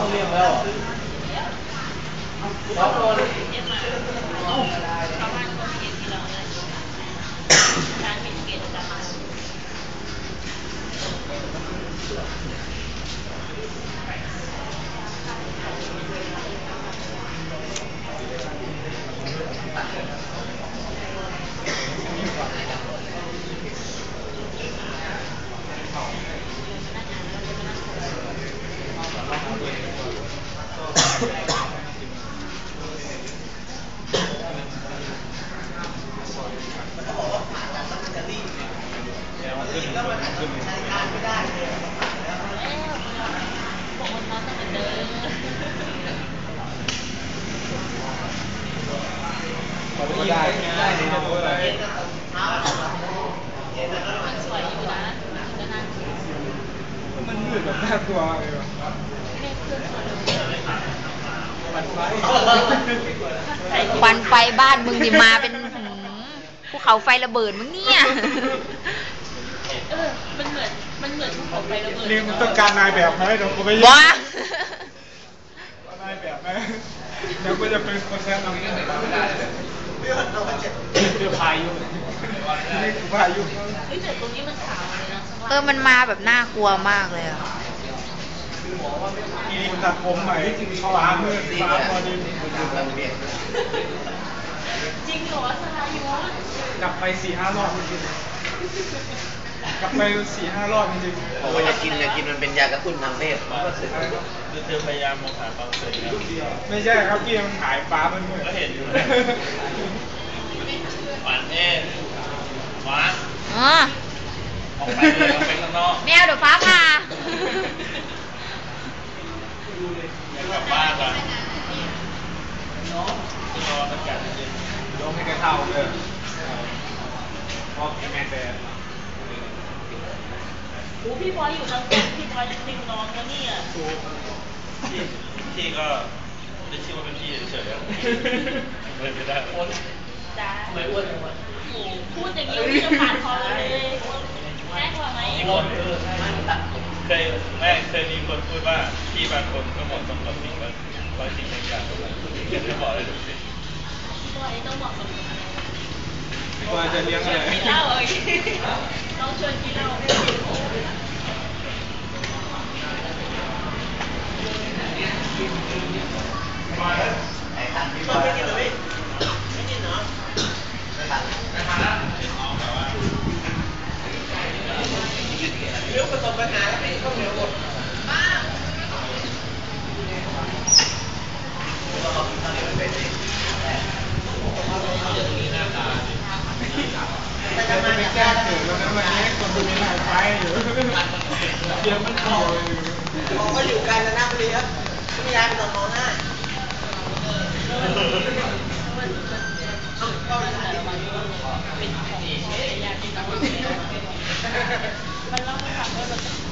后面的好的好的嗯的 ก็ได้ได้เลยนะมันมืดแบบน่ากลัวเลยวะปัดไฟควันไฟบ้านมึงนี่มาเป็นภูเขาไฟระเบิดมึงเนี่ย มันเหมือน มันเหมือนภูเขาไฟระเบิดเรียนมันต้องการนายแบบไหมเดี๋ยวกูไปว้า นายแบบไหมเดี๋ยวกูจะเป็นคนแซมตรงนี้เดี๋ยวพายุนี่กูพายุเฮ้ยแต่ตรงนี้มันขาวเลยนะข้างล่างเออมันมาแบบน่ากลัวมากเลยอะอีลินตัดผมใหม่ฟ้ามืดฟ้าพอดีจริงเหรอสรายุทธกลับไปสี่ห้ารอบจริงๆ กลับไปสี่ห้ารอบจริงๆบอกว่าจะกินจะกินมันเป็นยากระตุ้นทางเพศมันก็สึกคือเธอพยายามมองหาความสวยงามไม่ใช่ครับพี่มันหายฟ้ามันมืดก็เห็นอยู่หวานเอ๊ะหวานอ๋อออกไปเลยออกไปข้างนอกแมวเดี๋ยวฟ้าผ่าไม่กลับบ้านละจะรออากาศเย็นยกให้แกเท่าเลยพอแกแมนแต่ โอ้พี่บอยอยู่ทางตรงพี่บอยจะติวน้องแล้วเนี่ยพี่พี่ก็ได้ชื่อว่าเป็นพี่เฉยๆอะเลยไม่ได้จ้าไม่อ้วนเลยโอ้พูดอย่างนี้พี่จะผ่านคอเราเลยแน่กว่าไหมมีคนเคยแม่เคยมีคนพูดว่าพี่บางคนก็เหมาะสมกับสิ่งว่าบางสิ่งบางอย่างอยากจะบอกอะไรทุกสิ่งพี่บอยต้องเหมาะสมกับอะไรว่าจะเลี้ยงอะไรกินเหล้าเอ้ยต้องชวนกินเหล้า แต่จะไปแจ้ง เดี๋ยวมันเกี่ยวอา มันเล่าให้ฟังว่า